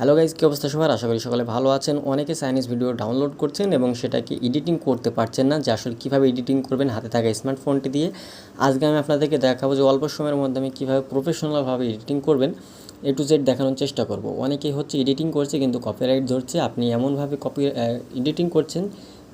Hello guys কী অবস্থা সবার? আশা করি সকালে ভালো আছেন। অনেকে চাইনিজ ভিডিও ডাউনলোড করছেন এবং সেটাকে এডিটিং করতে পারছেন না, যে আসলে কীভাবে এডিটিং করবেন হাতে থাকা স্মার্টফোনটি দিয়ে। আজকে আমি আপনাদেরকে দেখাবো যে অল্প সময়ের মধ্যে আমি কীভাবে প্রফেশনালভাবে এডিটিং করবেন। এ টু জেড দেখানোর চেষ্টা করব। অনেকেই হচ্ছে এডিটিং করছে কিন্তু কপিরাইট ধরছে। আপনি এমনভাবে কপি এডিটিং করছেন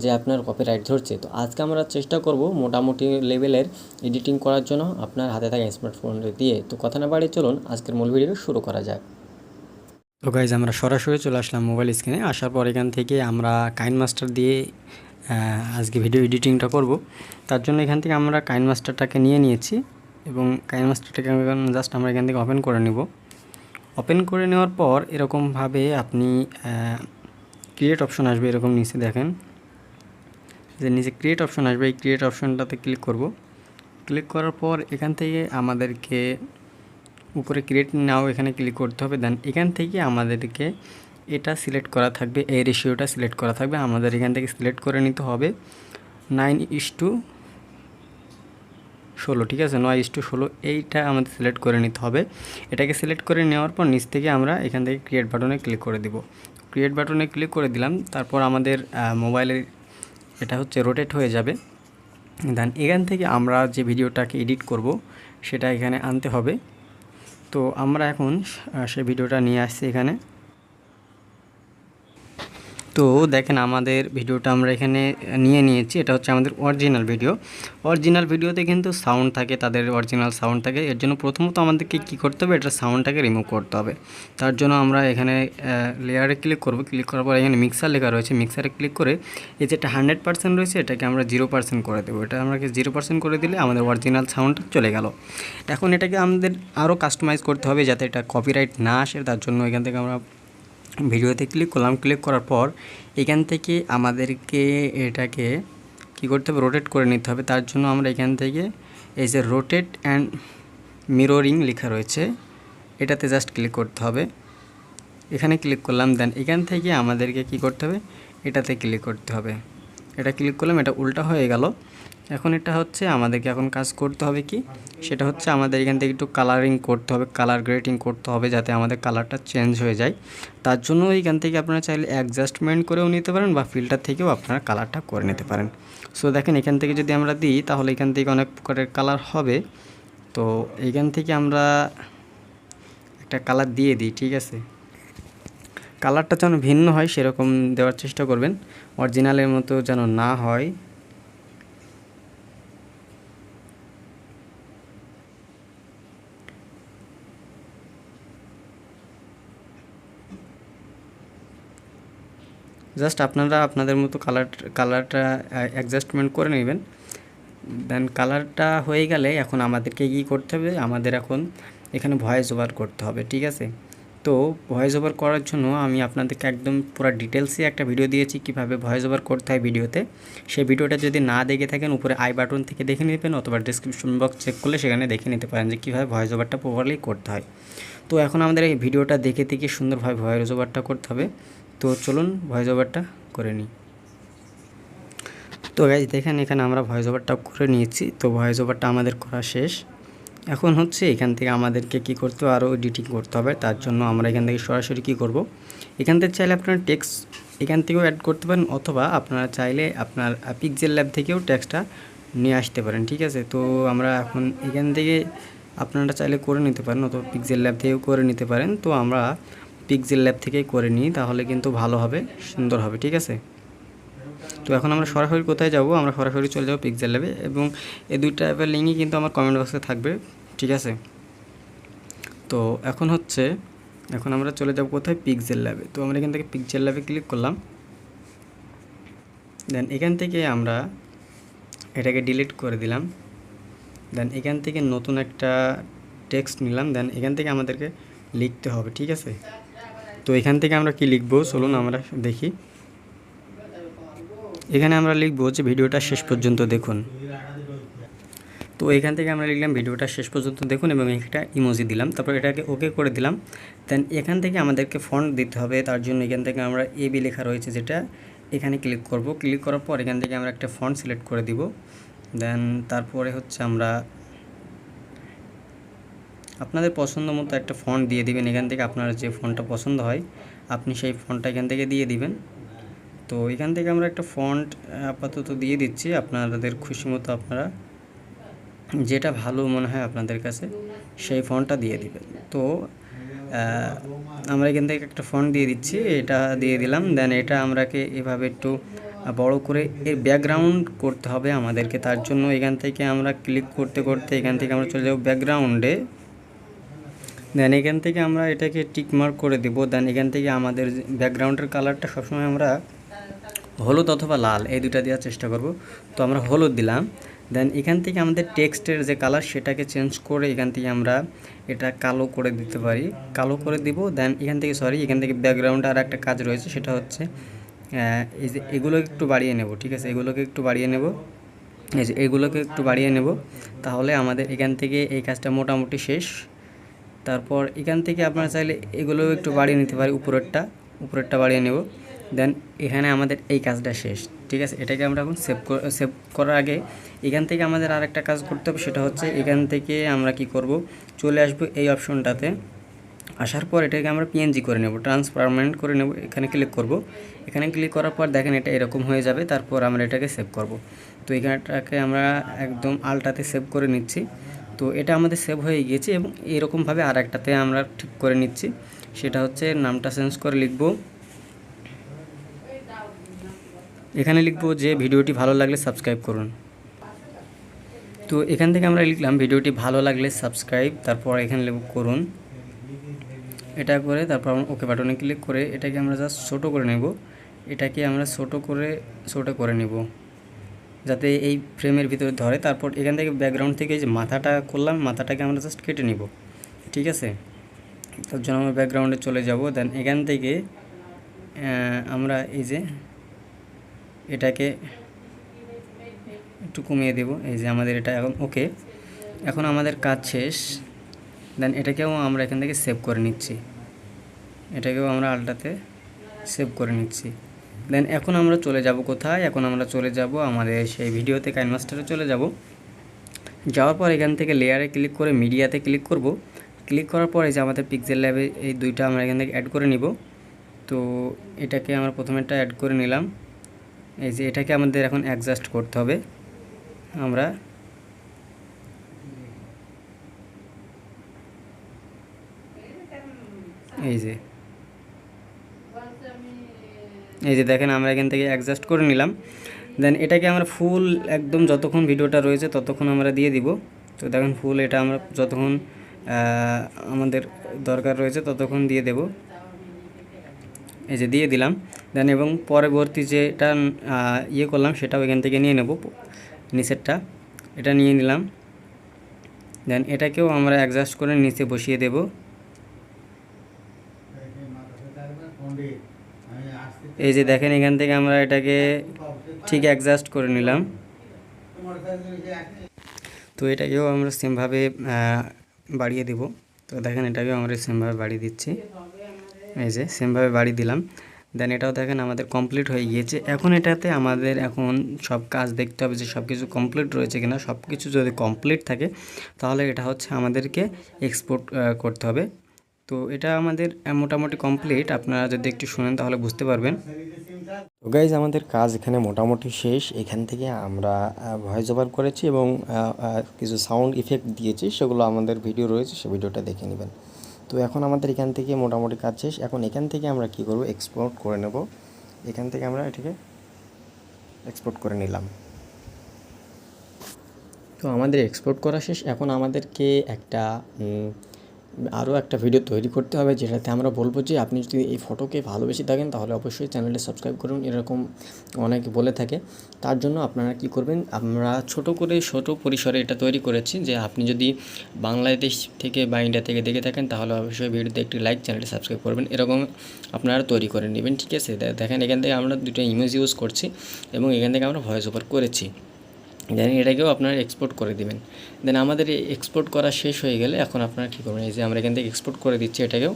যে আপনার কপিরাইট ধরছে। তো আজকে আমরা চেষ্টা করব মোটামুটি লেভেলের এডিটিং করার জন্য আপনার হাতে থাকা স্মার্টফোন দিয়ে। তো কথা না বাড়িয়ে চলুন, আজকের মূল ভিডিও শুরু করা যাক। তো গাইজ আমরা সরাসরি চলে আসলাম মোবাইল স্ক্রিনে আসার পর এখান থেকে আমরা কাইন মাস্টার দিয়ে আজকে ভিডিও এডিটিংটা করব। তার জন্য এখান থেকে আমরা কাইন মাস্টারটাকে নিয়ে নিয়েছি এবং কাইন মাস্টারটাকে জাস্ট আমরা এখান থেকে ওপেন করে নেব। ওপেন করে নেওয়ার পর এরকমভাবে আপনি ক্রিয়েট অপশন আসবে এরকম নিচে দেখেন। যে নিচে ক্রিয়েট অপশন আসবে, এই ক্রিয়েট অপশনটাতে ক্লিক করব। ক্লিক করার পর এখান থেকে আমাদেরকে উপরে ক্রিয়েট নাও, এখানে ক্লিক করতে হবে দেন এখান থেকে আমাদেরকে এটা সিলেক্ট করা থাকবে, এই রেশিওটা সিলেক্ট করা থাকবে, আমাদের এখান থেকে সিলেক্ট করে নিতে হবে নাইন ইস টু ষোলো, ঠিক আছে? নয় ইস টু ষোলো, এইটা আমাদের সিলেক্ট করে নিতে হবে। এটাকে সিলেক্ট করে নেওয়ার পর নিচ থেকে আমরা এখান থেকে ক্রিয়েট বাটনে ক্লিক করে দিব। ক্রিয়েট বাটনে ক্লিক করে দিলাম, তারপর আমাদের মোবাইলের এটা হচ্ছে রোটেট হয়ে যাবে। দেন এখান থেকে আমরা যে ভিডিওটাকে এডিট করব, সেটা এখানে আনতে হবে। তো আমরা এখন সে ভিডিওটা নিয়ে আসছি এখানে। তো দেখেন আমাদের ভিডিওটা আমরা এখানে নিয়ে নিয়েছি, এটা হচ্ছে আমাদের অরিজিনাল ভিডিও অরিজিনাল ভিডিওতে কিন্তু সাউন্ড থাকে, তাদের অরিজিনাল সাউন্ড থাকে। এর জন্য প্রথমত আমাদেরকে কী করতে হবে, এটা সাউন্ডটাকে রিমুভ করতে হবে। তার জন্য আমরা এখানে লেয়ারে ক্লিক করব। ক্লিক করার পর এখানে মিক্সার লেখা রয়েছে। মিক্সারে ক্লিক করে এই যেটা হান্ড্রেড পার্সেন্ট রয়েছে, এটাকে আমরা জিরো পার্সেন্ট করে দেবো। এটা আমরা জিরো পার্সেন্ট করে দিলে আমাদের অরিজিনাল সাউন্ড চলে গেল। এখন এটাকে আমাদের আরও কাস্টমাইজ করতে হবে যাতে এটা কপিরাইট না আসে, তার জন্য এখান থেকে আমরা ভিডিওতে ক্লিক করলাম ক্লিক করার পর এখান থেকে আমাদেরকে এটাকে কি করতে হবে? রোটেট করে নিতে হবে। তার জন্য আমরা এখান থেকে এই যে রোটেট অ্যান্ড মিররিং লেখা রয়েছে, এটাতে জাস্ট ক্লিক করতে হবে। এখানে ক্লিক করলাম দেন এখান থেকে আমাদেরকে কি করতে হবে? এটাতে ক্লিক করতে হবে। এটা ক্লিক করলাম, এটা উল্টা হয়ে গেল। এখন এটা হচ্ছে আমাদেরকে এখন কাজ করতে হবে কি? সেটা হচ্ছে আমাদের এখান থেকে একটু কালারিং করতে হবে কালার গ্রেটিং করতে হবে যাতে আমাদের কালারটা চেঞ্জ হয়ে যায়। তার জন্য এইখান থেকে আপনারা চাইলে অ্যাডজাস্টমেন্ট করেও নিতে পারেন বা ফিল্টার থেকেও আপনারা কালারটা করে নিতে পারেন। সো দেখেন, এখান থেকে যদি আমরা দিই, তাহলে এখান থেকে অনেক প্রকারের কালার হবে। তো এইখান থেকে আমরা একটা কালার দিয়ে দিই, ঠিক আছে? কালারটা যেন ভিন্ন হয়, সেরকম দেওয়ার চেষ্টা করবেন। অরিজিনালের মতো যেন না হয়। জাস্ট আপনারা আপনাদের মতো কালার, কালারটা অ্যাডজাস্টমেন্ট করে নেবেন। দেন কালারটা হয়ে গেলে এখন আমাদেরকে কী করতে হবে? আমাদের এখন এখানে ভয়েস ওভার করতে হবে, ঠিক আছে? তো ভয়েস ওভার করার জন্য আমি আপনাদেরকে একদম পুরো ডিটেলসে একটা ভিডিও দিয়েছি কীভাবে ভয়েস ওভার করতে হয় ভিডিওতে সেই ভিডিওটা যদি না দেখে থাকেন, উপরে আই বাটন থেকে দেখে নেবেন অথবা ডিসক্রিপশন বক্স চেক করলে সেখানে দেখে নিতে পারেন যে কীভাবে ভয়েস ওভারটা প্রপারলি করতে হয়। তো এখন আমাদের এই ভিডিওটা দেখে দেখে সুন্দরভাবে ভয়েস ওভারটা করতে হবে। তো চলুন ভয়েস ওভারটা করে নিই। তো গাইজ দেখেন এখানে আমরা ভয়েস ওভারটা করে নিয়েছি। তো ভয়েস ওভারটা আমাদের করা শেষ। এখন হচ্ছে এখান থেকে আমাদেরকে কি করতে হবে? আরও এডিটিং করতে হবে। তার জন্য আমরা এখান থেকে সরাসরি কি করব? এখান থেকে চাইলে আপনারা টেক্সট এখান থেকেও অ্যাড করতে পারেন অথবা আপনারা চাইলে আপনার পিকজেল ল্যাব থেকেও টেক্সটটা নিয়ে আসতে পারেন, ঠিক আছে? তো আমরা এখন এখান থেকে আপনারা চাইলে করে নিতে পারেন অথবা পিকজেল ল্যাব থেকেও করে নিতে পারেন। তো আমরা পিকজেল ল্যাব থেকেই করে নিই, তাহলে কিন্তু ভালো হবে, সুন্দর হবে, ঠিক আছে? তো এখন আমরা সরাসরি কোথায় যাব? আমরা সরাসরি চলে যাব পিকজেল ল্যাবে এবং এই দুইটা অ্যাপের লিঙ্কই কিন্তু আমার কমেন্ট বক্সে থাকবে। ঠিক আছে? তো এখন হচ্ছে, এখন আমরা চলে যাব কোথায়? পিকজেল ল্যাবে তো আমরা এখান থেকে পিকজেল ল্যাবে ক্লিক করলাম। দেন এখান থেকে আমরা এটাকে ডিলিট করে দিলাম। দেন এখান থেকে নতুন একটা টেক্সট নিলাম। দেন এখান থেকে আমাদেরকে লিখতে হবে, ঠিক আছে? তো এখান থেকে আমরা কি লিখব? চলুন আমরা দেখি। এখানে আমরা লিখব যে ভিডিওটা শেষ পর্যন্ত দেখুন। তো এখান থেকে আমরা লিখলাম ভিডিওটা শেষ পর্যন্ত দেখুন এবং একটা ইমোজি দিলাম। তারপর এটাকে ওকে করে দিলাম। দেন এখান থেকে আমাদেরকে ফন্ট দিতে হবে। তার জন্য এখান থেকে আমরা এ বি লেখা রয়েছে যেটা এখানে ক্লিক করব। ক্লিক করার পর এখান থেকে আমরা একটা ফন্ট সিলেক্ট করে দিব। দেন তারপরে হচ্ছে আমরা আপনাদের পছন্দ মতো একটা ফন্ট দিয়ে দিবেন। এখান থেকে আপনার যে ফন্টটা পছন্দ হয়, আপনি সেই ফন্টটা এখান থেকে দিয়ে দিবেন। তো এখান থেকে আমরা একটা ফন্ট আপাতত দিয়ে দিচ্ছি। আপনাদের খুশি মতো আপনারা যেটা ভালো মনে হয় আপনাদের কাছে, সেই ফন্টটা দিয়ে দিবেন। তো আমরা এখান থেকে একটা ফন্ট দিয়ে দিচ্ছি, এটা দিয়ে দিলাম। দেন এটা আমরাকে এভাবে একটু বড় করে এর ব্যাকগ্রাউন্ড করতে হবে আমাদেরকে। তার জন্য এখান থেকে আমরা ক্লিক করতে করতে এখান থেকে আমরা চলে যাব ব্যাকগ্রাউন্ডে দেন এখান থেকে আমরা এটাকে টিক মার্ক করে দেবো। দেন এখান থেকে আমাদের ব্যাকগ্রাউন্ডের কালারটা সবসময় আমরা হলুদ অথবা লাল, এই দুটা দেওয়ার চেষ্টা করব। তো আমরা হলুদ দিলাম। দেন এখান থেকে আমাদের টেক্সটের যে কালার সেটাকে চেঞ্জ করে এখান থেকে আমরা এটা কালো করে দিতে পারি। কালো করে দিব দেন এখান থেকে সরি এখান থেকে ব্যাকগ্রাউন্ডে আর একটা কাজ রয়েছে, সেটা হচ্ছে এই যে এগুলো একটু বাড়িয়ে নেব, ঠিক আছে? এগুলোকে একটু বাড়িয়ে নেব। এই যে এগুলোকে একটু বাড়িয়ে নেব, তাহলে আমাদের এখান থেকে এই কাজটা মোটামুটি শেষ। তারপর এখান থেকে আপনারা চাইলে এগুলোও একটু বাড়িয়ে নিতে পারি, উপরেরটা উপরেরটা বাড়িয়ে নেব। দেন এখানে আমাদের এই কাজটা শেষ, ঠিক আছে? এটাকে আমরা এখন সেভ সেভ করার আগে এখান থেকে আমাদের আর একটা কাজ করতে হবে, সেটা হচ্ছে এখান থেকে আমরা কি করব? চলে আসব এই অপশনটাতে। আসার পর এটাকে আমরা পিএনজি করে নেব ট্রান্সফারমেন্ট করে নেব, এখানে ক্লিক করব। এখানে ক্লিক করার পর দেখেন এটা এরকম হয়ে যাবে, তারপর আমরা এটাকে সেভ করব। তো এখানটাকে আমরা একদম আলটাতে সেভ করে নিচ্ছি। তো এটা আমাদের সেভ হয়ে গিয়েছে এবং এরকমভাবে আর একটাতে আমরা ঠিক করে নিচ্ছি। সেটা হচ্ছে নামটা চেঞ্জ করে লিখব। এখানে লিখব যে ভিডিওটি ভালো লাগলে সাবস্ক্রাইব করুন। তো এখান থেকে আমরা লিখলাম, ভিডিওটি ভালো লাগলে সাবস্ক্রাইব তারপর এখানে লিখব, করুন এটা করে তারপর আমরা ওকে বাটনে ক্লিক করে এটাকে আমরা জাস্ট ছোটো করে নেব। এটাকে আমরা ছোটো করে ছোটো করে নেব। যাতে এই ফ্রেমের ভিতরে ধরে। তারপর এখান থেকে ব্যাকগ্রাউন্ড থেকে যে মাথাটা করলাম, মাথাটাকে আমরা জাস্ট কেটে নিব। ঠিক আছে? তার জন্য আমরা ব্যাকগ্রাউন্ডে চলে যাব। দেন এখান থেকে আমরা এই যে এটাকে একটু কমিয়ে দেব। এই যে আমাদের এটা এখন ওকে এখন আমাদের কাজ শেষ। দেন এটাকেও আমরা এখান থেকে সেভ করে নিচ্ছি। এটাকেও আমরা আলটাতে সেভ করে নিচ্ছি। দেন এখন আমরা চলে যাব কোথায়? এখন আমরা চলে যাব আমাদের সেই ভিডিওতে কাইনমাস্টারে চলে যাব। যাওয়ার পর এখান থেকে লেয়ারে ক্লিক করে মিডিয়াতে ক্লিক করব। ক্লিক করার পরে যে আমাদের পিক্সেল ল্যাবে এই দুইটা আমরা এখান থেকে অ্যাড করে নিব। তো এটাকে আমরা প্রথমেরটা অ্যাড করে নিলাম। এই যে এটাকে আমাদের এখন অ্যাডজাস্ট করতে হবে। আমরা এই যে এই যে দেখেন, আমরা এখান থেকে অ্যাডজাস্ট করে নিলাম। দেন এটাকে আমরা ফুল একদম যতক্ষণ ভিডিওটা রয়েছে ততক্ষণ আমরা দিয়ে দিব। তো দেখেন, ফুল এটা আমরা যতক্ষণ আমাদের দরকার রয়েছে ততক্ষণ দিয়ে দেব। এই যে দিয়ে দিলাম। দেন এবং পরবর্তী যেটা ইয়ে করলাম সেটাও এখান থেকে নিয়ে নেব নিচেরটা এটা নিয়ে নিলাম। দেন এটাকেও আমরা অ্যাডজাস্ট করে নিচে বসিয়ে দেব। এই যে দেখেন এখান থেকে আমরা এটাকে ঠিক অ্যাডজাস্ট করে নিলাম। তো এটাকেও আমরা সেমভাবে বাড়িয়ে দেব। তো দেখেন এটাকেও আমরা সেমভাবে বাড়িয়ে দিচ্ছি। এই যে সেমভাবে বাড়িয়ে দিলাম। দেন এটাও দেখেন আমাদের কমপ্লিট হয়ে গিয়েছে। এখন এটাতে আমাদের এখন সব কাজ দেখতে হবে যে সব কিছু কমপ্লিট রয়েছে কিনা। সব কিছু যদি কমপ্লিট থাকে, তাহলে এটা হচ্ছে আমাদেরকে এক্সপোর্ট করতে হবে। তো এটা আমাদের মোটামুটি কমপ্লিট আপনারা যদি একটু শুনেন, তাহলে বুঝতে পারবেন। তো গাইজ আমাদের কাজ এখানে মোটামুটি শেষ। এখান থেকে আমরা ভয়েস ওভার করেছি এবং কিছু সাউন্ড ইফেক্ট দিয়েছি। সেগুলো আমাদের ভিডিও রয়েছে, সে ভিডিওটা দেখে নেবেন। তো এখন আমাদের এখান থেকে মোটামুটি কাজ শেষ। এখন এখান থেকে আমরা কি করব? এক্সপোর্ট করে নেব। এখান থেকে আমরা এটাকে এক্সপোর্ট করে নিলাম। তো আমাদের এক্সপোর্ট করা শেষ। এখন আমাদেরকে একটা আরও একটা ভিডিও তৈরি করতে হবে, যেটাতে আমরা বলব যে আপনি যদি এই ফটোকে ভালোবেসে থাকেন, তাহলে অবশ্যই চ্যানেলটা সাবস্ক্রাইব করুন, এরকম অনেকে বলে থাকে। তার জন্য আপনারা কি করবেন, আমরা ছোট করে ছোট পরিসরে এটা তৈরি করেছি যে আপনি যদি বাংলাদেশ থেকে বা ইন্ডিয়া থেকে দেখে থাকেন, তাহলে অবশ্যই ভিডিওতে একটি লাইক চ্যানেলটি সাবস্ক্রাইব করবেন, এরকম আপনারা তৈরি করে নেবেন, ঠিক আছে? দেখেন এখান থেকে আমরা দুটো ইমেজ ইউজ করছি এবং এখান থেকে আমরা ভয়েস ওভার করেছি। দেন এটাকেও আপনারা এক্সপোর্ট করে দিবেন। দেন আমাদের এক্সপোর্ট করা শেষ হয়ে গেলে এখন আপনারা কী করবেন? এই যে আমরা এখান থেকে এক্সপোর্ট করে দিচ্ছি এটাকেও,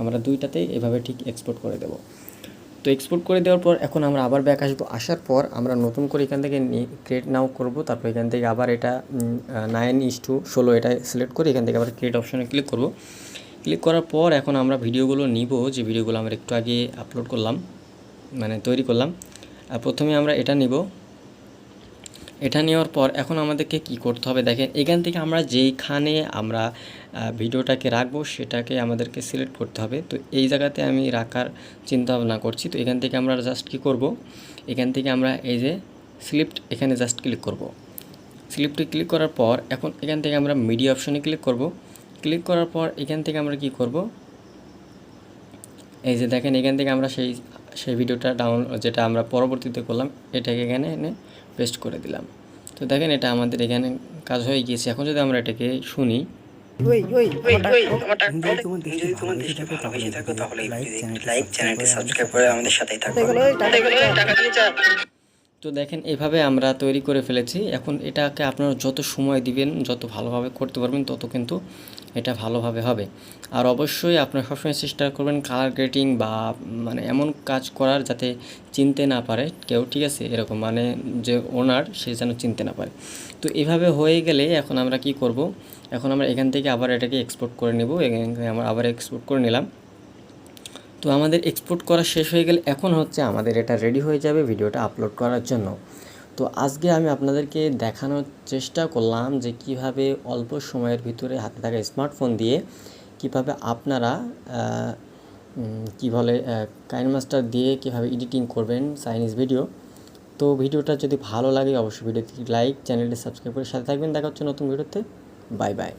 আমরা দুইটাতেই এভাবে ঠিক এক্সপোর্ট করে দেব। তো এক্সপোর্ট করে দেওয়ার পর এখন আমরা আবার ব্যাক আসব। আসার পর আমরা নতুন করে এখান থেকে ক্রিয়েট নাও করব। তারপর এখান থেকে আবার এটা নাইন ইস টু ষোলো এটা সিলেক্ট করে এখান থেকে আবার ক্রিয়েট অপশানে ক্লিক করব। ক্লিক করার পর এখন আমরা ভিডিওগুলো নিব। যে ভিডিওগুলো আমরা একটু আগে আপলোড করলাম মানে তৈরি করলাম। আর প্রথমে আমরা এটা নিব। এটা নেওয়ার পর এখন আমাদেরকে কি করতে হবে দেখেন, এখান থেকে আমরা যেইখানে আমরা ভিডিওটাকে রাখব সেটাকে আমাদেরকে সিলেক্ট করতে হবে। তো এই জায়গাতে আমি রাখার চিন্তা ভাবনা করছি। তো এখান থেকে আমরা জাস্ট কি করব, এখান থেকে আমরা এই যে স্লিপ্ট এখানে জাস্ট ক্লিক করব। স্লিপটি ক্লিক করার পর এখন এখান থেকে আমরা মিডিয়া অপশনে ক্লিক করব। ক্লিক করার পর এখান থেকে আমরা কি করব, এই যে দেখেন এখান থেকে আমরা সেই সেই ভিডিওটা ডাউন যেটা আমরা পরবর্তীতে করলাম, এটাকে এখানে এনে পেস্ট করে দিলাম। তো দেখেন এটা আমাদের এখানে কাজ হয়ে গিয়েছে। এখন যদি আমরা এটাকে শুনি। তো দেখেন এভাবে আমরা তৈরি করে ফেলেছি। এখন এটাকে আপনারা যত সময় দিবেন যত ভালোভাবে করতে পারবেন তত কিন্তু এটা ভালোভাবে হবে। আর অবশ্যই আপনারা সবসময় চেষ্টা করবেন কালার গ্রেডিং বা মানে এমন কাজ করার যাতে চিনতে না পারে। কেউ, ঠিক আছে, এরকম মানে যে ওনার সে যেন চিনতে না পারে। তো এভাবে হয়ে গেলে এখন আমরা কি করব? এখন আমরা এখান থেকে আবার এটাকে এক্সপোর্ট করে নেব। আমরা আবার এক্সপোর্ট করে নিলাম। তো আমাদের এক্সপোর্ট করা শেষ হয়ে গেলে এখন হচ্ছে আমাদের এটা রেডি হয়ে যাবে ভিডিওটা আপলোড করার জন্য। তো আজকে আমি আপনাদেরকে দেখানোর চেষ্টা করলাম যে কীভাবে অল্প সময়ের ভিতরে হাতে থাকা স্মার্টফোন দিয়ে কীভাবে আপনারা কি বলে কাইন মাস্টার দিয়ে কীভাবে এডিটিং করবেন চাইনিজ ভিডিও। তো ভিডিওটা যদি ভালো লাগে, অবশ্যই ভিডিওটি লাইক, চ্যানেলটি সাবস্ক্রাইব করে সাথে থাকবেন। দেখা হচ্ছে নতুন ভিডিওতে। Bye bye.